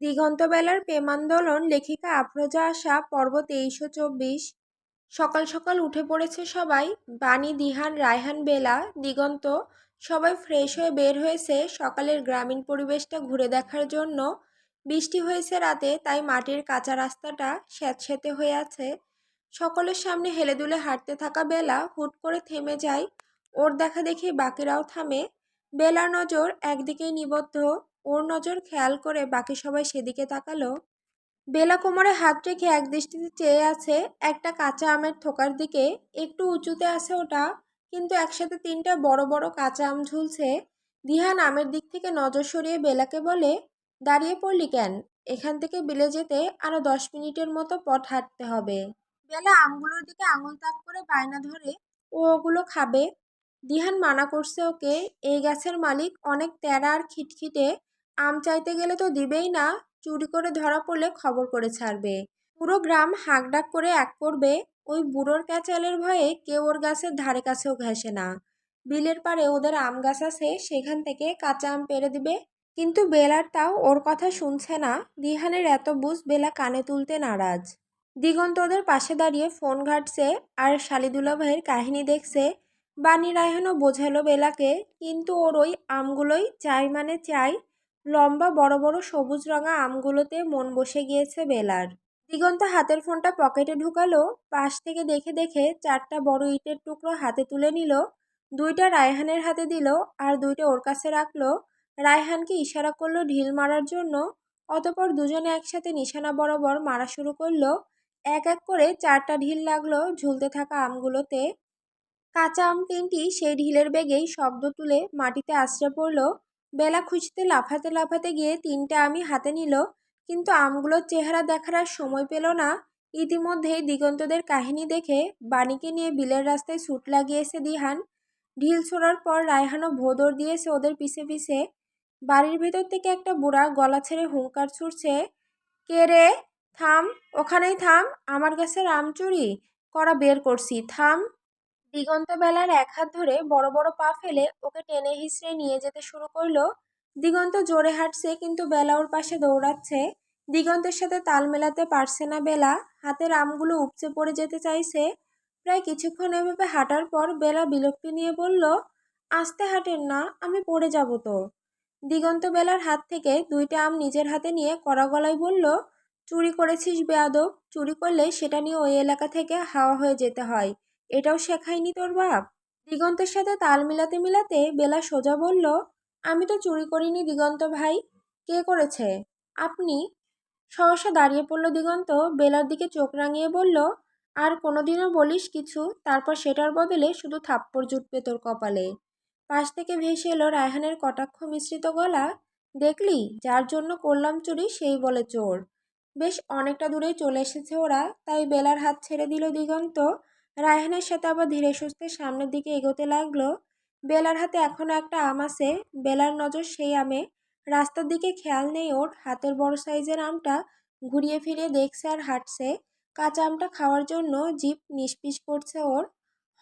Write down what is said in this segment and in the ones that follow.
দিগন্তবেলার প্রেমান্দোলন, লেখিকা আফরোজা আশা, পর্ব তেইশশো চব্বিশ। সকাল সকাল উঠে পড়েছে সবাই। বাণী, দিহান, রায়হান, বেলা, দিগন্ত সবাই ফ্রেশ হয়ে বের হয়েছে। সকালের গ্রামীণ পরিবেশটা ঘুরে দেখার জন্য। বৃষ্টি হয়েছে রাতে, তাই মাটির কাঁচা রাস্তাটা স্যাঁতস্যাঁতে হয়ে আছে। সকলের সামনে হেলে দুলে হাঁটতে থাকা বেলা হুট করে থেমে যায়। ওর দেখা দেখি বাকিরাও থামে। বেলা নজর একদিকেই নিবদ্ধ। ওর নজর খেয়াল করে বাকি সবাই সেদিকে তাকালো। বেলা কোমরে হাত রেখে এক দৃষ্টিতে চেয়ে আছে একটা কাঁচা আমের থোকার দিকে। একটু উঁচুতে আছে ওটা, কিন্তু একসাথে তিনটা বড় বড় কাঁচা আম ঝুলছে। দিহান আমের দিক থেকে নজর সরিয়ে বেলাকে বলে, দাঁড়িয়ে পড়লি কেন? এখান থেকে বিলে যেতে আরও দশ মিনিটের মতো পথ হাঁটতে হবে। বেলা আমগুলোর দিকে আঙুল তাক করে বায়না ধরে, ও ওগুলো খাবে? দিহান মানা করছে ওকে, এই গাছের মালিক অনেক তেরা আর খিটখিটে আম চাইতে গেলে তো দিবেই না, চুরি করে ধরা পড়লে খবর করে ছাড়বে। পুরো গ্রাম হাঁকডাক করে এক করবে, ওই বুড়োর ক্যাচালের ভয়ে কেউ ওর গাছের ধারে কাছেও ঘেসে না। বিলের পারে ওদের আম গাছ আছে, সেখান থেকে কাঁচা আম পেরে দিবে। কিন্তু বেলার তাও ওর কথা শুনছে না, দিহানের এত বুঝ বেলা কানে তুলতে নারাজ। দিগন্ত ওদের পাশে দাঁড়িয়ে ফোন ঘাটছে আর শালিদুলা ভাইয়ের কাহিনী দেখছে। বাণী রায়হানও বোঝালো বেলাকে, কিন্তু ওর ওই আমগুলোই চাই মানে চাই লম্বা, বড় বড় সবুজ রঙা আমগুলোতে মন বসে গিয়েছে বেলার। দিগন্ত হাতের ফোনটা পকেটে ঢুকালো, পাশ থেকে দেখে দেখে চারটা বড় ইটের টুকরো হাতে তুলে নিল, দুইটা রায়হানের হাতে দিল আর দুইটা ওর কাছে রাখল। রায়হানকে ইশারা করল ঢিল মারার জন্য, অতপর দুজনে একসাথে নিশানা বরাবর মারা শুরু করল। এক এক করে চারটা ঢিল লাগল ঝুলতে থাকা আমগুলোতে। কাঁচা আম তিনটি সেই ঢিলের বেগেই শব্দ তুলে মাটিতে আছড়ে পড়ল। বেলা খুঁজতে লাফাতে লাফাতে গিয়ে তিনটা আমি হাতে নিল, কিন্তু আমগুলোর চেহারা দেখার আর সময় পেল না। ইতিমধ্যেই দিগন্তদের কাহিনী দেখে বাণীকে নিয়ে বিলের রাস্তায় ছুট লাগিয়েছে দিহান। ঢিল ছোড়ার পর রায়হানও ভোদর দিয়েছে ওদের পিছে পিছে। বাড়ির ভেতর থেকে একটা বুড়া গলা ছেড়ে হুঙ্কার ছুটছে কে রে? থাম, ওখানেই থাম, আমার কাছে রাম চুরি করা বের করছি, থাম। দিগন্ত বেলার এক হাত ধরে বড় বড় পা ফেলে ওকে টেনে হিসড়ে নিয়ে যেতে শুরু করল। দিগন্ত জোরে হাঁটছে, কিন্তু বেলা ওর পাশে দৌড়াচ্ছে। দিগন্তের সাথে তাল মেলাতে পারছে না বেলা। হাতের আমগুলো উপচে পড়ে যেতে চাইছে। প্রায় কিছুক্ষণ এভাবে হাঁটার পর বেলা বিরক্তি নিয়ে বলল, আস্তে হাঁটেন না, আমি পড়ে যাব তো। দিগন্ত বেলার হাত থেকে দুইটা আম নিজের হাতে নিয়ে কড়া গলায় বলল, চুরি করেছিস বেয়াদব। চুরি করলে সেটা নিয়ে ওই এলাকা থেকে হাওয়া হয়ে যেতে হয়। এটাও শেখায়নি তোর বাপ? দিগন্তের সাথে তাল মিলাতে মিলাতে বেলা সোজা বলল, আমি তো চুরি করিনি দিগন্ত ভাই। কে করেছে? আপনি? সহসা দাঁড়িয়ে পড়ল দিগন্ত, বেলার দিকে চোখ রাঙিয়ে বলল, আর কোনোদিনও বলিস কিছু? তারপর সেটার বদলে শুধু থাপ্পড় জুটবে তোর কপালে। পাশ থেকে ভেসে এলো রায়হানের কটাক্ষ মিশ্রিত গলা, দেখলি, যার জন্য করলাম চুরি সেই বলে চোর। বেশ, অনেকটা দূরেই চলে এসেছে ওরা, তাই বেলার হাত ছেড়ে দিল দিগন্ত। রায়হানের সাথে আবার ধীরে সুস্থে সামনের দিকে এগোতে লাগল। বেলার হাতে এখনও একটা আম আছে। বেলার নজর সেই আমে। রাস্তার দিকে খেয়াল নেই ওর। হাতের বড় সাইজের আমটা ঘুরিয়ে ফিরিয়ে দেখছে আর হাঁটছে। কাঁচা আমটা খাওয়ার জন্য জিপ নিষ্পিস করছে ওর।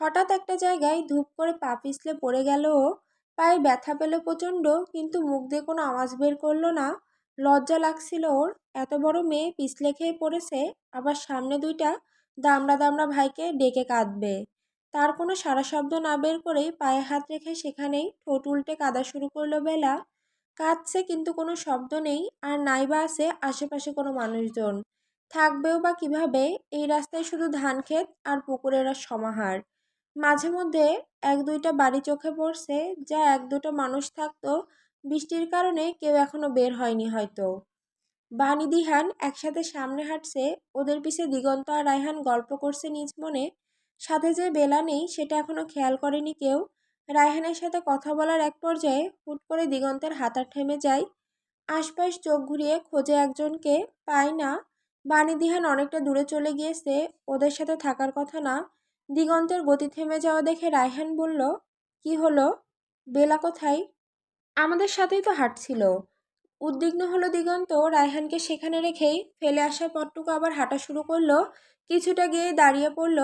হঠাৎ একটা জায়গায় ধূপ করে পা পিছলে পড়ে গেল ও। পায়ে ব্যথা পেল প্রচণ্ড, কিন্তু মুখ দিয়ে কোনো আওয়াজ বের করল না। লজ্জা লাগছিল ওর। এত বড় মেয়ে পিছলে খেয়ে পড়েছে। আবার সামনে দুইটা দামড়া দামড়া ভাইকে ডেকে কাঁদবে। তার কোনো সারা শব্দ না বের করেই পায়ে হাত রেখে সেখানেই ঠোঁট উল্টে কাঁদা শুরু করল বেলা। কাঁদছে কিন্তু কোনো শব্দ নেই, আর নাইবা আছে আশেপাশে কোনো মানুষজন। থাকবেও বা কীভাবে, এই রাস্তায় শুধু ধান ক্ষেত আর পুকুরের সমাহার। মাঝে মধ্যে এক দুইটা বাড়ি চোখে পড়ছে, যা এক দুটো মানুষ থাকতো, বৃষ্টির কারণে কেউ এখনও বের হয়নি হয়তো। বাণী দিহান একসাথে সামনে হাঁটছে, ওদের পিছে দিগন্ত আর রায়হান গল্প করছে নিজ মনে। সাথে যে বেলা নেই, সেটা এখনও খেয়াল করেনি কেউ। রায়হানের সাথে কথা বলার এক পর্যায়ে হুট করে দিগন্তের হাতা থেমে যায়। আশপাশ চোখ ঘুরিয়ে খোঁজে একজনকে পায় না। বাণী দিহান অনেকটা দূরে চলে গিয়েছে, ওদের সাথে থাকার কথা না। দিগন্তের গতি থেমে যাওয়া দেখে রায়হান বলল, কি হলো? বেলা কোথায়? আমাদের সাথেই তো হাঁটছিল। উদ্বিগ্ন হলো দিগন্ত। রায়হানকে সেখানে রেখেই ফেলে আসা পথটুকু আবার হাঁটা শুরু করল। কিছুটা গিয়ে দাঁড়িয়ে পড়ল।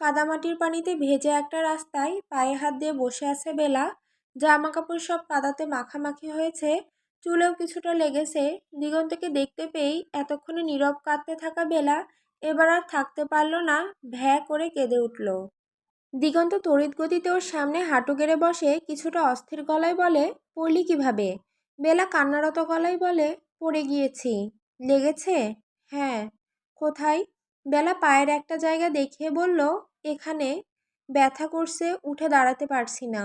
কাদামাটির পানিতে ভেজে একটা রাস্তায় পায়ে হাত দিয়ে বসে আছে বেলা। জামা কাপড় সব কাদাতে মাখামাখি হয়েছে। চুলেও কিছুটা লেগেছে। দিগন্তকে দেখতে পেয়েই এতক্ষণে নীরব কাঁদতে থাকা বেলা এবার আর থাকতে পারল না, ভ্যা করে কেঁদে উঠল। দিগন্ত তড়িৎ গতিতে ওর সামনে হাঁটু গেড়ে বসে, কিছুটা অস্থির গলায় বলে, পড়লি কীভাবে? বেলা কান্নারত গলায় বলে, পড়ে গিয়েছি। লেগেছে? হ্যাঁ। কোথায়? বেলা পায়ের একটা জায়গা দেখিয়ে বলল, এখানে। ব্যথা করছে, উঠে দাঁড়াতে পারছি না।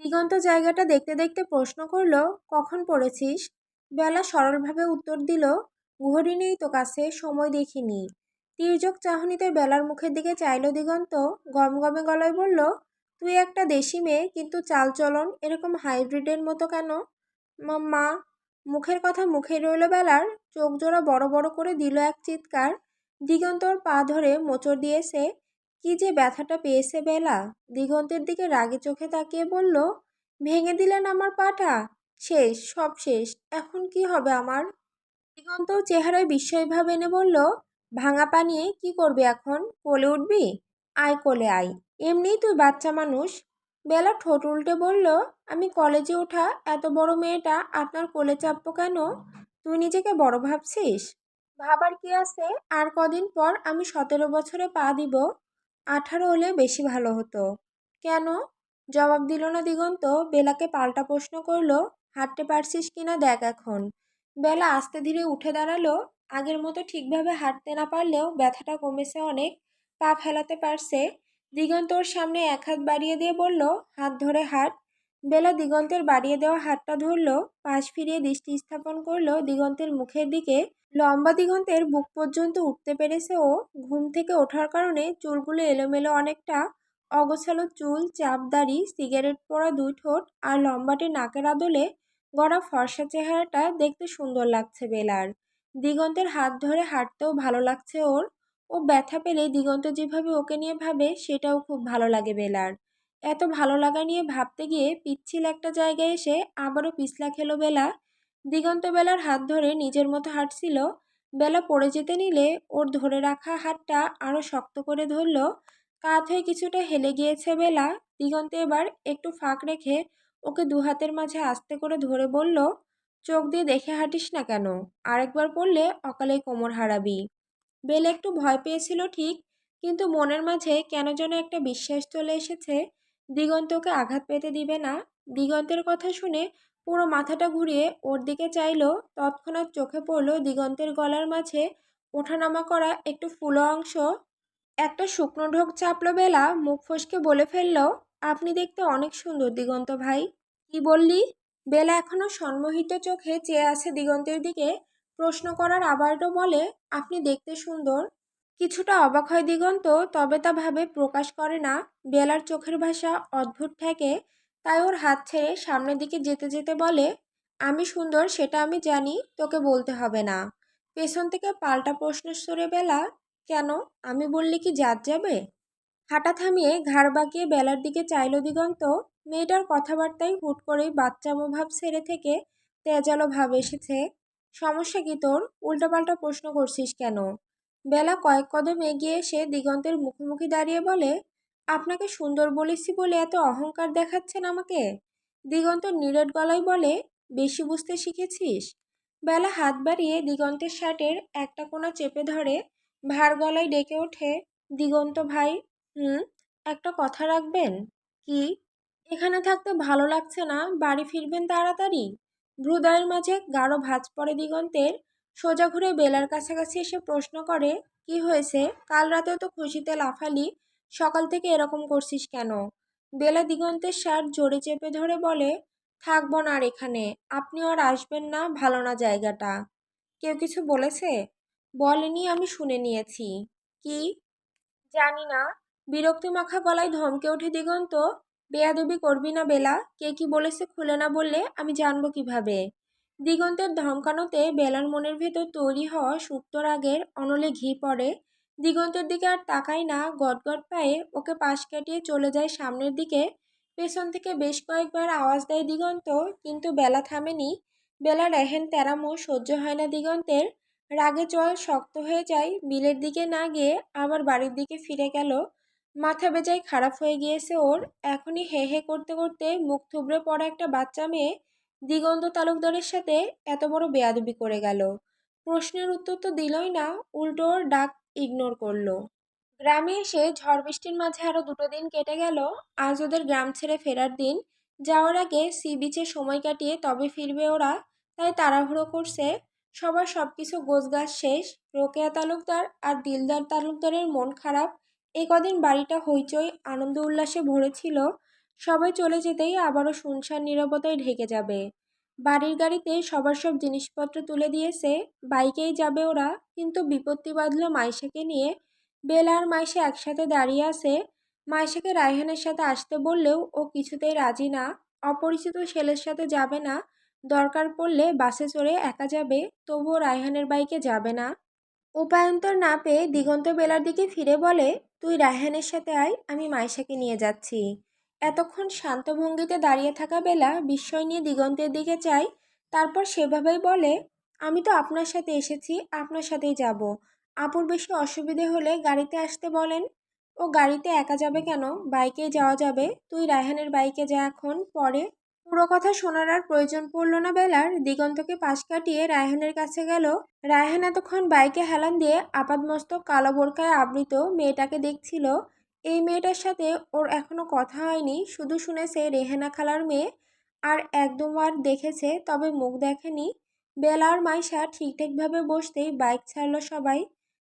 দিগন্ত জায়গাটা দেখতে দেখতে প্রশ্ন করল, কখন পড়েছিস? বেলা সরলভাবে উত্তর দিল ঘড়ি নেই তো কাছে, সময় দেখিনি। তির্যক চাহনিতে বেলার মুখের দিকে চাইল দিগন্ত গমগমে গলায় বলল, তুই একটা দেশি মেয়ে, কিন্তু চালচলন এরকম হাইব্রিডের মতো কেন? মা, মুখের কথা মুখে রইল বেলার, চোখ জোড়া বড় বড় করে দিল এক চিৎকার। দিগন্তর পা ধরে মোচড় দিয়েছে কি যে ব্যথাটা পেয়েছে বেলা? দিগন্তের দিকে রাগে চোখে তাকিয়ে বলল, ভেঙে দিলেন আমার পাটা? শেষ, সব শেষ, এখন কি হবে আমার? দিগন্ত চেহারায় বিস্ময়ভাব এনে বলল, ভাঙা পা নিয়ে কি করবি এখন? কোলে উঠবি? আয় কোলে আয়, এমনিই তুই বাচ্চা মানুষ বেলা ঠোঁট উল্টে বলল, আমি কলেজে ওঠা এত বড় মেয়েটা আপনার কোলে চাপবো কেন? তুই নিজেকে বড় ভাবছিস? ভাবার কি আছে? আর কদিন পর আমি সতেরো বছরে পা দিব। আঠারো হলে বেশি ভালো হতো। কেন? জবাব দিল না দিগন্ত। বেলাকে পাল্টা প্রশ্ন করল, হাঁটতে পারছিস কিনা দেখ এখন। বেলা আস্তে ধীরে উঠে দাঁড়াল। আগের মতো ঠিকভাবে হাঁটতে না পারলেও ব্যথাটা কমেছে অনেক, পা ফেলাতে পারছে। দিগন্তর সামনে এক হাত বাড়িয়ে দিয়ে বলল, হাত ধরে হাট। বেলা দিগন্তের বাড়িয়ে দেওয়া হাতটা ধরল, পাশ ফিরিয়ে দৃষ্টি স্থাপন করল দিগন্তের মুখের দিকে। লম্বা দিগন্তের বুক পর্যন্ত উঠতে পেরেছে ও ঘুম থেকে ওঠার কারণে চুলগুলো এলোমেলো অনেকটা। অগোছালো চুল চাপদাড়ি সিগারেট পরা দুই ঠোঁট আর লম্বাটে নাকের আদলে গড়া ফর্সা চেহারাটা দেখতে সুন্দর লাগছে বেলার। দিগন্তের হাত ধরে হাঁটতেও ভালো লাগছে ওর। ও ব্যথা পেলে দিগন্ত যেভাবে ওকে নিয়ে ভাবে, সেটাও খুব ভালো লাগে বেলার। এত ভালো লাগা নিয়ে ভাবতে গিয়ে পিচ্ছিল একটা জায়গায় এসে আবারও পিছলা খেলো বেলা। দিগন্ত বেলার হাত ধরে নিজের মতো হাঁটছিল। বেলা পড়ে যেতে নিলে ওর ধরে রাখা হাতটা আরও শক্ত করে ধরল। কাত হয়ে কিছুটা হেলে গিয়েছে বেলা। দিগন্ত এবার একটু ফাঁক রেখে ওকে দু হাতের মাঝে আস্তে করে ধরে বলল, চোখ দিয়ে দেখে হাঁটিস না কেন? আরেকবার পড়লে অকালে কোমর হারাবি। বেল একটু ভয় পেয়েছিল ঠিক, কিন্তু মনের মাঝে কেন যেন একটা বিশ্বাস চলে এসেছে দিগন্তকে আঘাত পেতে দিবে না। দিগন্তের কথা শুনে পুরো মাথাটা ঘুরিয়ে ওর দিকে চাইলো, তৎক্ষণাৎ চোখে পড়ল দিগন্তের গলার মাঝে ওঠানামা করা একটু ফুলো অংশ। একটা শুকনো ঢোক চাপলো বেলা, মুখ ফসকে বলে ফেলল, আপনি দেখতে অনেক সুন্দর দিগন্ত ভাই। কি বললি? বেলা এখনও সম্মোহিত চোখে চেয়ে আছে দিগন্তের দিকে প্রশ্ন করার আবারও বলে, আপনি দেখতে সুন্দর। কিছুটা অবাক হয় দিগন্ত, তবে তা ভাবে প্রকাশ করে না। বেলার চোখের ভাষা অদ্ভুত ঠেকে, তাই ওর হাত ছেড়ে সামনের দিকে যেতে যেতে বলে, আমি সুন্দর, সেটা আমি জানি, তোকে বলতে হবে না। পেছন থেকে পাল্টা প্রশ্ন সরে বেলা, কেন? আমি বললে কি জাত যাবে? হাঁটা থামিয়ে ঘাড় বাঁকিয়ে বেলার দিকে চাইল দিগন্ত, মেয়েটার কথাবার্তায় হুট করেই বাচ্চামো ভাব ছেড়ে থেকে তেজালো ভাব এসেছে। সমস্যা কি তোর? উল্টোপাল্টা প্রশ্ন করছিস কেন? বেলা কয়েক কদম এগিয়ে এসে দিগন্তের মুখোমুখি দাঁড়িয়ে বলে, আপনাকে সুন্দর বলেছি বলে এত অহংকার দেখাচ্ছেন আমাকে? দিগন্ত নিরেট গলায় বলে, বেশি বুঝতে শিখেছিস? বেলা হাত বাড়িয়ে দিগন্তের শার্টের একটা কোণা চেপে ধরে, ভার গলায় ডেকে ওঠে, দিগন্ত ভাই, হুম, একটা কথা রাখবেন? কি? এখানে থাকতে ভালো লাগছে না, বাড়ি ফিরবেন তাড়াতাড়ি? ভ্রুদয়ের মাঝে গাঢ় ভাঁজ পড়ে দিগন্তের। সোজা ঘুরে বেলার কাছাকাছি এসে প্রশ্ন করে, কি হয়েছে? কাল রাতেও তো খুশিতে লাফালি, সকাল থেকে এরকম করছিস কেন? বেলা দিগন্তের শার্ট জোরে চেপে ধরে বলে, থাকব না আর এখানে, আপনি আর আসবেন না, ভালো না জায়গাটা। কেউ কিছু বলেছে? বলেনি, আমি শুনে নিয়েছি। কি? জানি না। বিরক্তি মাখা গলায় ধমকে ওঠে দিগন্ত। বেয়াদবি করবি না বেলা? কে কি বলেছে খুলে না বললে আমি জানব কীভাবে? দিগন্তের ধমকানোতে বেলার মনের ভেতর তৈরি হওয়া সুপ্ত রাগের অনলে ঘি পড়ে। দিগন্তের দিকে আর তাকায় না গটগট পায়ে ওকে পাশ কাটিয়ে চলে যায় সামনের দিকে। পেছন থেকে বেশ কয়েকবার আওয়াজ দেয় দিগন্ত, কিন্তু বেলা থামেনি। বেলার এহেন তেরামো সহ্য হয় না দিগন্তের। রাগে জল শক্ত হয়ে যায়, বিলের দিকে না গিয়ে আবার বাড়ির দিকে ফিরে গেল। মাথা বেজায় খারাপ হয়ে গিয়েছে ওর। এখনই হে হে করতে করতে মুখ থুবড়ে পড়া একটা বাচ্চা মেয়ে দিগন্ত তালুকদারের সাথে এত বড় বেয়াদবি করে গেল। প্রশ্নের উত্তর তো দিলই না, উল্টো ওর ডাক ইগনোর করল। গ্রামে এসে ঝড় বৃষ্টির মাঝে আরও দুটো দিন কেটে গেল। আজ ওদের গ্রাম ছেড়ে ফেরার দিন। যাওয়ার আগে সি বিচে সময় কাটিয়ে তবে ফিরবে ওরা, তাই তাড়াহুড়ো করছে। সবার সব কিছু গোছগাছ শেষ। রোকেয়া তালুকদার আর দিলদার তালুকদারের মন খারাপ। এ কদিন বাড়িটা হইচই, আনন্দ উল্লাসে ভরেছিল সবাই চলে যেতেই আবারও শুনশান নীরবতায় ঢেকে যাবে। বাড়ির গাড়িতে সবার সব জিনিসপত্র তুলে দিয়েছে বাইকেই যাবে ওরা, কিন্তু বিপত্তি বাঁধল মাইশাকে নিয়ে। বেলা আর মাইশা একসাথে দাঁড়িয়ে আছে। মাইশাকে রায়হানের সাথে আসতে বললেও ও কিছুতেই রাজি না। অপরিচিত ছেলের সাথে যাবে না। দরকার পড়লে বাসে চড়ে একা যাবে, তবুও রায়হানের বাইকে যাবে না। উপায়ন্তর না পেয়ে দিগন্ত বেলার দিকে ফিরে বলে তুই রায়হানের সাথে আয়, আমি মাইশাকে নিয়ে যাচ্ছি। এতক্ষণ শান্ত ভঙ্গিতে দাঁড়িয়ে থাকা বেলা বিস্ময় নিয়ে দিগন্তের দিকে চাই, তারপর সেভাবেই বলে, আমি তো আপনার সাথে এসেছি, আপনার সাথেই যাব। আপুর বেশি অসুবিধে হলে গাড়িতে আসতে বলেন। ও গাড়িতে একা যাবে কেন? বাইকে যাওয়া যাবে। তুই রায়হানের বাইকে যা এখন, পরে পুরো কথা শোনার আর প্রয়োজন পড়ল না বেলার। দিগন্তকে পাশ কাটিয়ে রায়হানের কাছে গেল। রায়হান এতক্ষণ বাইকে হেলান দিয়ে আপাদমস্তক কালো বোরকায় আবৃত মেয়েটাকে দেখছিল। এই মেয়েটার সাথে ওর এখনও কথা হয়নি, শুধু শুনেছে রেহেনা খালার মেয়ে আর একদমবার দেখেছে, তবে মুখ দেখেনি। বেলার মাইশা ঠিকঠাকভাবে বসতেই বাইক ছাড়লো সবাই।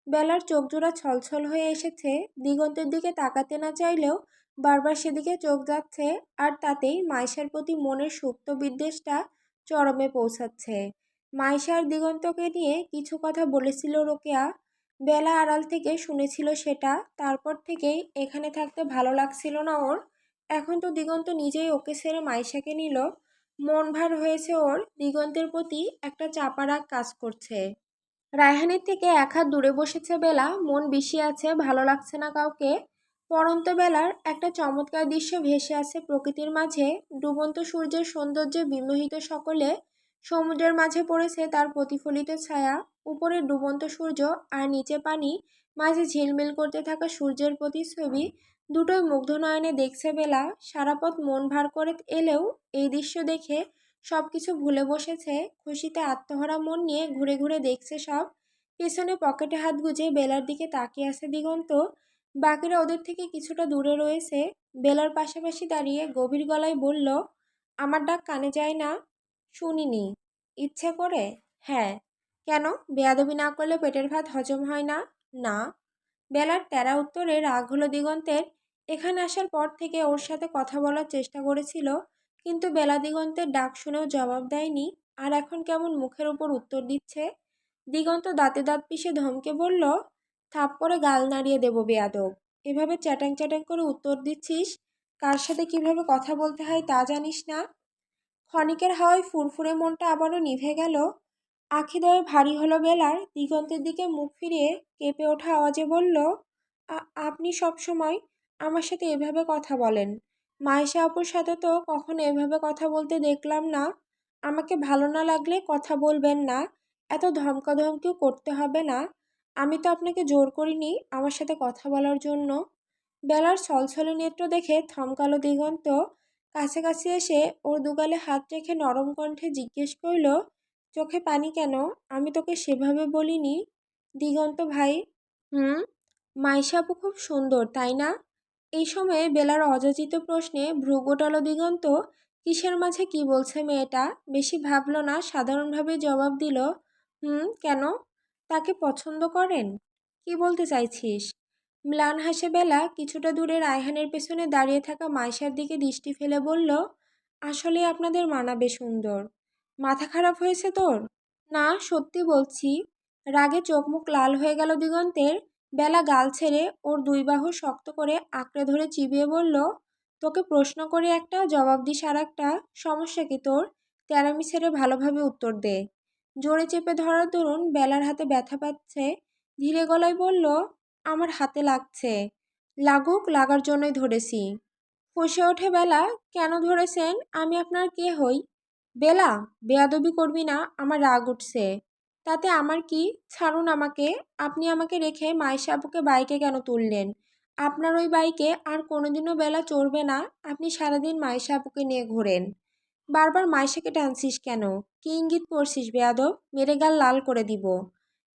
বেলার চোখজোড়া ছলছল হয়ে এসেছে। দিগন্তের দিকে তাকাতে না চাইলেও বারবার সেদিকে চোখ যাচ্ছে আর তাতেই মাইশার প্রতি মনের সুপ্ত বিদ্বেষটা চরমে পৌঁছাচ্ছে। মাইশার দিগন্তকে নিয়ে কিছু কথা বলেছিল রোকেয়া। বেলা আড়াল থেকে শুনেছিল সেটা, তারপর থেকেই এখানে থাকতে ভালো লাগছিল না ওর। এখন তো দিগন্ত নিজেই ওকে ছেড়ে মাইশাকে নিল। মন ভার হয়েছে ওর, দিগন্তের প্রতি একটা চাপারাগ কাজ করছে। রায়হানের থেকে এক হাত দূরে বসেছে বেলা, মন বিষি আছে, ভালো লাগছে না কাউকে। পরন্ত বেলার একটা চমৎকার দৃশ্য ভেসে আছে প্রকৃতির মাঝে। ডুবন্ত সূর্যের সৌন্দর্যে বিমোহিত সকলে সমুদ্রের মাঝে পড়েছে তার প্রতিফলিত ছায়া। উপরে ডুবন্ত সূর্য আর নিচে পানি। মাঝে ঝিলমিল করতে থাকা সূর্যের প্রতিচ্ছবি। দুটোই মুগ্ধ নয়নে দেখছে বেলা। সারাপথ মন ভার করে এলেও এই দৃশ্য দেখে সব কিছু ভুলে বসেছে। খুশিতে আত্মহারা মন নিয়ে ঘুরে ঘুরে দেখছে সব। পেছনে পকেটে হাত গুজে বেলার দিকে তাকিয়ে আছে দিগন্ত। বাকিরা ওদের থেকে কিছুটা দূরে রয়েছে। বেলার পাশাপাশি দাঁড়িয়ে গভীর গলায় বলল, আমার ডাক কানে যায় না, শুনিনি। ইচ্ছে করে? হ্যাঁ। কেন? বেয়াদবি না করলে পেটের ভাত হজম হয় না? না। বেলার তেরা উত্তরে রাগ হলো দিগন্তের। এখানে আসার পর থেকে ওর সাথে কথা বলার চেষ্টা করেছিল, কিন্তু বেলা দিগন্তের ডাক শুনেও জবাব দেয়নি। আর এখন কেমন মুখের উপর উত্তর দিচ্ছে? দিগন্ত দাঁতে দাঁত পিষে ধমকে বলল থাপ্পড়ে গাল নাড়িয়ে দেবো বেয়াদব। এভাবে চ্যাটাং চ্যাটাং করে উত্তর দিচ্ছিস? কার সাথে কীভাবে কথা বলতে হয় তা জানিস না? ক্ষণিকের হাওয়ায় ফুরফুরে মনটা আবারও নিভে গেল। আখিদয়ে ভারী হলো বেলার, দিগন্তের দিকে মুখ ফিরিয়ে কেঁপে ওঠা আওয়াজে বলল আপনি সব সময় আমার সাথে এভাবে কথা বলেন। মায়েশা আপুর সাথে তো কখনো এভাবে কথা বলতে দেখলাম না। আমাকে ভালো না লাগলে কথা বলবেন না। এত ধমকাধমকিও করতে হবে না। আমি তো আপনাকে জোর করিনি আমার সাথে কথা বলার জন্য। বেলার ছলছলে নেত্র দেখে থমকালো দিগন্ত। কাছাকাছি এসে ওর দুগালে হাত রেখে নরম কণ্ঠে জিজ্ঞেস করল, চোখে পানি কেন? আমি তোকে সেভাবে বলিনি। দিগন্ত, ভাই, হুম? মাইশা আপু খুব সুন্দর, তাই না? এই সময়ে বেলার অযাচিত প্রশ্নে ভ্রু গোটালো দিগন্ত, কিসের মাঝে কি বলছে মেয়েটা? বেশি ভাবল না, সাধারণভাবে জবাব দিল, হুম, কেন? তাকে পছন্দ করেন? কি বলতে চাইছিস? ম্লান হাসে বেলা কিছুটা দূরে রায়হানের পেছনে দাঁড়িয়ে থাকা মাইশার দিকে দৃষ্টি ফেলে বলল, আসলে আপনাদের মানাবে সুন্দর। মাথা খারাপ হয়েছে তোর? না, সত্যি বলছি। রাগে চোখ মুখ লাল হয়ে গেল দিগন্তের। বেলা গাল ছেড়ে ওর দুই বাহু শক্ত করে আঁকড়ে ধরে চিবিয়ে বলল, তোকে প্রশ্ন করে একটা, জবাব দিস আর একটা সমস্যা কি তোর? তেরামি ছেড়ে ভালোভাবে উত্তর দে। জোরে চেপে ধরার দরুন বেলার হাতে ব্যথা পাচ্ছে, ধীরে গলায় বলল, আমার হাতে লাগছে। লাগুক, লাগার জন্যই ধরেছি। ফসে ওঠে বেলা, কেন ধরেছেন? আমি আপনার কে হই? বেলা, বেয়াদবি করবি না, আমার রাগ উঠছে। তাতে আমার কি? ছাড়ুন আমাকে। আপনি আমাকে রেখে মাইশা আপুকে বাইকে কেন তুললেন? আপনার ওই বাইকে আর কোনোদিনও বেলা চড়বে না। আপনি সারাদিন মাইশা আপুকে নিয়ে ঘোরেন। বারবার মাইশাকে টানছিস কেন? কি ইঙ্গিত করছিস বেয়াদব? মেরে গাল লাল করে দিব।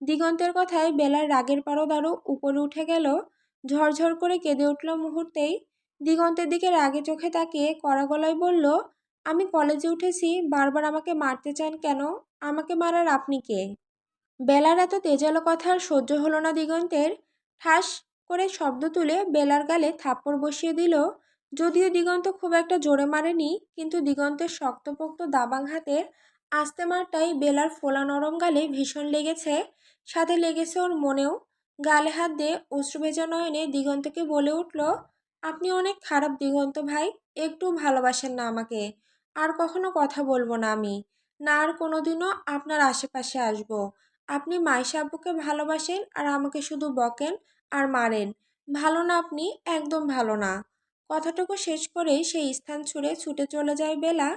দিগন্তের কথায় বেলার রাগের পারদ আরও উপরে উঠে গেল। ঝরঝর করে কেঁদে উঠল মুহূর্তেই। দিগন্তের দিকে রাগে চোখে তাকিয়ে কড়া গলায় বলল, আমি কলেজে উঠেছি, বারবার আমাকে মারতে চান কেন? আমাকে মারার আপনি কে? বেলার এত তেজালো কথা আর সহ্য হলো না দিগন্তের। ঠাস করে শব্দ তুলে বেলার গালে থাপ্পড় বসিয়ে দিল। যদিও দিগন্ত খুব একটা জোরে মারেনি, কিন্তু দিগন্তের শক্তপোক্ত দাবাং হাতের আস্তে মারটাই বেলার ফোলা নরম গালে ভীষণ লেগেছে। সাথে লেগেছে ওর মনেও। গালে হাত দিয়ে অশ্রুভেজা নয়নে দিগন্তকে বলে উঠল, আপনি অনেক খারাপ দিগন্ত ভাই, একটু ভালোবাসেন না আমাকে। আর কখনো কথা বলব না আমি। না আর কোনোদিনও আপনার আশেপাশে আসব। আপনি মাইশা আব্বুকে ভালোবাসেন আর আমাকে শুধু বকেন আর মারেন। ভালো না আপনি, একদম ভালো না। কথাটুকু শেষ করে সেই স্থান ছুঁড়ে ছুটে চলে যায় বেলা।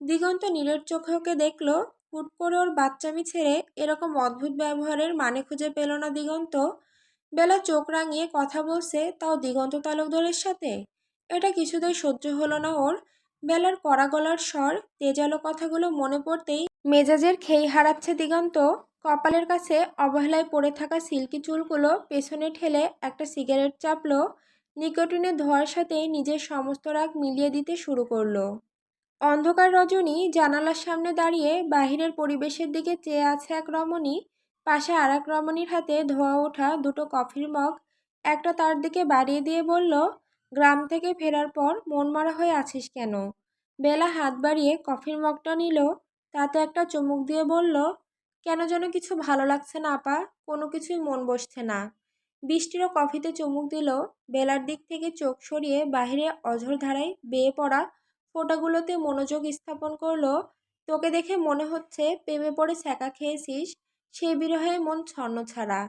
দিগন্ত নীলের চোখকে দেখল, হুট করে ওর বাচ্চামি ছেড়ে এরকম অদ্ভুত ব্যবহারের মানে খুঁজে পেল না দিগন্ত। বেলা চোখ রাঙিয়ে কথা বলছে, তাও দিগন্ত তালুকদারের সাথে? এটা কিছুতেই সহ্য হলো না ওর। বেলার কড়া গলার স্বর, তেজালো কথাগুলো মনে পড়তেই মেজাজের খেই হারাচ্ছে দিগন্ত। কপালের কাছে অবহেলায় পড়ে থাকা সিল্কি চুলগুলো পেছনে ঠেলে একটা সিগারেট চাপলো। নিকোটিনের ধোয়ার সাথে নিজের সমস্ত রাগ মিলিয়ে দিতে শুরু করল। অন্ধকার রজনী জানালার সামনে দাঁড়িয়ে বাহিরের পরিবেশের দিকে চেয়ে আছে এক রমণী। পাশে আর এক রমণীর হাতে ধোয়া ওঠা দুটো কফির মগ। একটা তার দিকে বাড়িয়ে দিয়ে বলল, গ্রাম থেকে ফেরার পর মন মারা হয়ে আছিস কেন? বেলা হাত বাড়িয়ে কফির মগটা নিল। তাতে একটা চুমুক দিয়ে বলল, কেন যেন কিছু ভালো লাগছে না, আপা। কোনো কিছুই মন বসছে না। বৃষ্টিরও কফিতে চুমুক দিল। বেলার দিক থেকে চোখ সরিয়ে বাহিরে অঝোর ধারায় বেয়ে পড়া ফোঁটাগুলোতে মনোযোগ স্থাপন করল। তোকে দেখে মনে হচ্ছে প্রেমে পড়ে ছ্যাঁকা খেয়েছিস, সে বিরহে মন ছন্ন ছাড়া।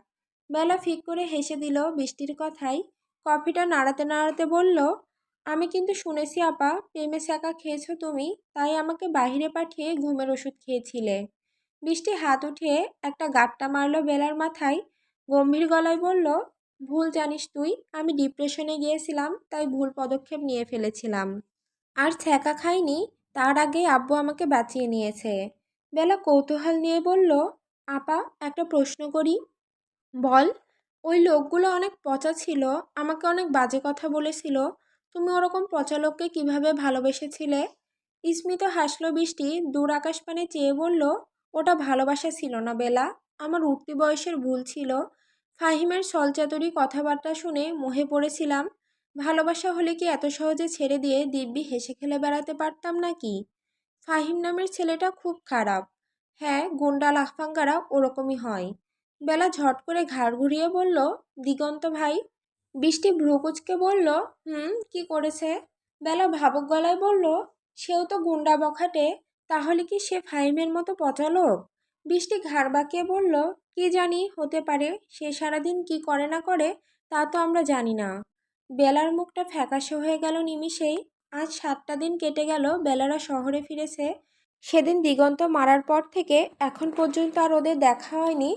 বেলা ফিক করে হেসে দিল বৃষ্টির কথাই কফিটা নাড়াতে নাড়াতে বলল, আমি কিন্তু শুনেছি আপা, প্রেমে ছ্যাঁকা খেয়েছো তুমি, তাই আমাকে বাহিরে পাঠিয়ে ঘুমের ওষুধ খেয়েছিলে। বৃষ্টি হাত উঠিয়ে একটা গাট্টা মারল বেলার মাথায়। গম্ভীর গলায় বলল, ভুল জানিস তুই, আমি ডিপ্রেশনে গিয়েছিলাম, তাই ভুল পদক্ষেপ নিয়ে ফেলেছিলাম। আর ছ্যাঁকা খাইনি, তার আগেই আব্বু আমাকে বাঁচিয়ে নিয়েছে। বেলা কৌতূহল নিয়ে বলল, আপা, একটা প্রশ্ন করি। বল, ওই লোকগুলো অনেক পচা ছিল, আমাকে অনেক বাজে কথা বলেছিল, তুমি ওরকম পচা লোককে কীভাবে ভালোবেসেছিলে? স্মিত হাসলো বৃষ্টি, দূর আকাশপানে চেয়ে বলল, ওটা ভালোবাসা ছিল না বেলা। আমার উঠতি বয়সের ভুল ছিল। ফাহিমের সলচাতরি কথাবার্তা শুনে মোহে পড়েছিলাম, ভালোবাসা হলে কি এত সহজে ছেড়ে দিয়ে দিব্যি হেসে খেলে বেড়াতে পারতাম নাকি? ফাহিম নামের ছেলেটা খুব খারাপ। হ্যাঁ গুন্ডা লাফাঙ্গারা ওরকমই হয়। বেলা ঝট করে ঘাড় ঘুরিয়ে বলল, দিগন্ত ভাই। বৃষ্টি ভ্রুকুচকে বলল, হুম, কি করেছে? বেলা ভাবুক গলায় বলল, সেও তো গুন্ডা বখাটে, তাহলে কি সে ফাহিমের মতো পচালোক বৃষ্টি ঘাড় বাঁকিয়ে বলল, কি জানি, হতে পারে সে সারাদিন কি করে না করে, তা তো আমরা জানি না। বেলার মুখটা ফ্যাকাশে হয়ে গেল নিমিষেই। আজ সাতটা দিন কেটে গেল বেলারা শহরে ফিরেছে। সেদিন দিগন্ত মারার পর থেকে এখন পর্যন্ত আর ওদের দেখা হয়নি।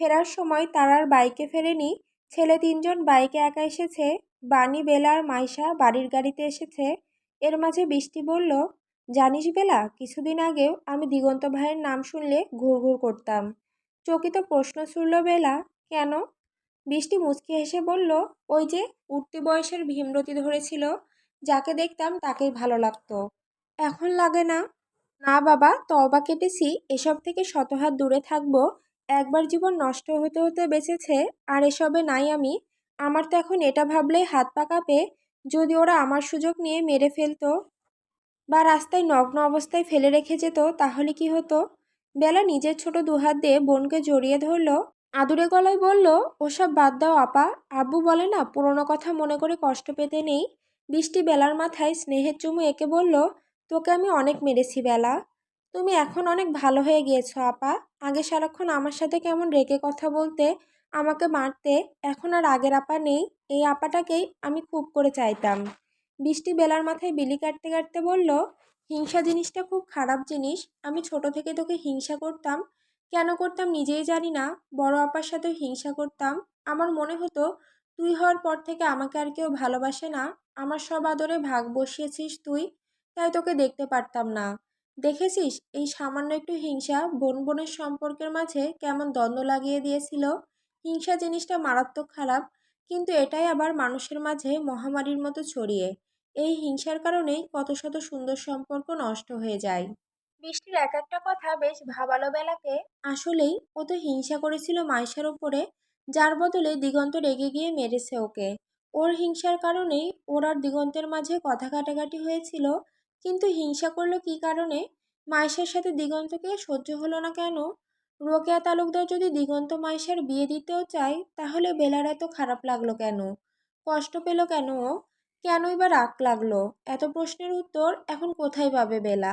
ফেরার সময় তার আর বাইকে ফেরেনি। ছেলে তিনজন বাইকে একা এসেছে। বানি বেলা আর মাইশা বাড়ির গাড়িতে এসেছে। এর মাঝে বৃষ্টি বলল জানিস বেলা, কিছুদিন আগেও আমি দিগন্ত ভাইয়ের নাম শুনলে ঘুরঘুর করতাম। চকিত প্রশ্ন ছুড়ল বেলা, কেন? বৃষ্টি মুচকি হেসে বলল, ওই যে উঠতি বয়সের ভীমরতি ধরেছিল, যাকে দেখতাম তাকেই ভালো লাগতো। এখন লাগে না? না বাবা তবা কেটেছি, এসব থেকে শতহাত দূরে থাকব। একবার জীবন নষ্ট হতে হতে বেঁচেছে, আর এসবে নাই আমি। আমার তো এখন এটা ভাবলেই হাত পা কাঁপে, যদি ওরা আমার সুযোগ নিয়ে মেরে ফেলতো। বা রাস্তায় নগ্ন অবস্থায় ফেলে রেখে যেত, তাহলে কি হতো? বেলা নিজের ছোট দুহাত দিয়ে বোনকে জড়িয়ে ধরলো। আদুরে গলায় বলল, ওসব বাদ দাও আপা। আব্বু বলে না, পুরনো কথা মনে করে কষ্ট পেতে নেই। বৃষ্টি বেলার মাথায় স্নেহের চুমু এঁকে বলল, তোকে আমি অনেক মেরেছি বেলা। তুমি এখন অনেক ভালো হয়ে গিয়েছো আপা। আগে সারাক্ষণ আমার সাথে কেমন রেগে কথা বলতে, আমাকে মারতে, এখন আর আগের আপা নেই। এই আপাটাকেই আমি খুব করে চাইতাম। বৃষ্টি বেলার মাথায় বিলি কাটতে কাটতে বলল, হিংসা জিনিসটা খুব খারাপ জিনিস। আমি ছোট থেকে তোকে হিংসা করতাম। কেন করতাম নিজেই জানি না। বড় আপার সাথেও হিংসা করতাম। আমার মনে হতো, তুই হওয়ার পর থেকে আমাকে আর কেউ ভালোবাসে না। আমার সব আদরে ভাগ বসিয়েছিস তুই, তাই তোকে দেখতে পারতাম না। দেখেছিস, এই সামান্য একটু হিংসা বোন বোনের সম্পর্কের মাঝে কেমন দ্বন্দ্ব লাগিয়ে দিয়েছিল? হিংসা জিনিসটা মারাত্মক খারাপ, কিন্তু এটাই আবার মানুষের মাঝে মহামারীর মতো ছড়িয়ে। এই হিংসার কারণেই কত শত সুন্দর সম্পর্ক নষ্ট হয়ে যায়। বৃষ্টির এক একটা কথা বেশ ভাবালো বেলাকে। আসলেই ও তো হিংসা করেছিল মাইশার ওপরে যার বদলে দিগন্ত রেগে গিয়ে মেরেছে ওকে। ওর হিংসার কারণেই ওর আর দিগন্তের মাঝে কথা কাটাকাটি হয়েছিল, কিন্তু হিংসা করল কী কারণে? মাইশার সাথে দিগন্তকে সহ্য হলো না কেন? রোকেয়া তালুকদার যদি দিগন্ত মাইশার বিয়ে দিতেও চায়, তাহলে বেলার এত খারাপ লাগল কেন? কষ্ট পেল কেন ও? কেনই বা রাগ লাগল? এত প্রশ্নের উত্তর এখন কোথায় পাবে বেলা?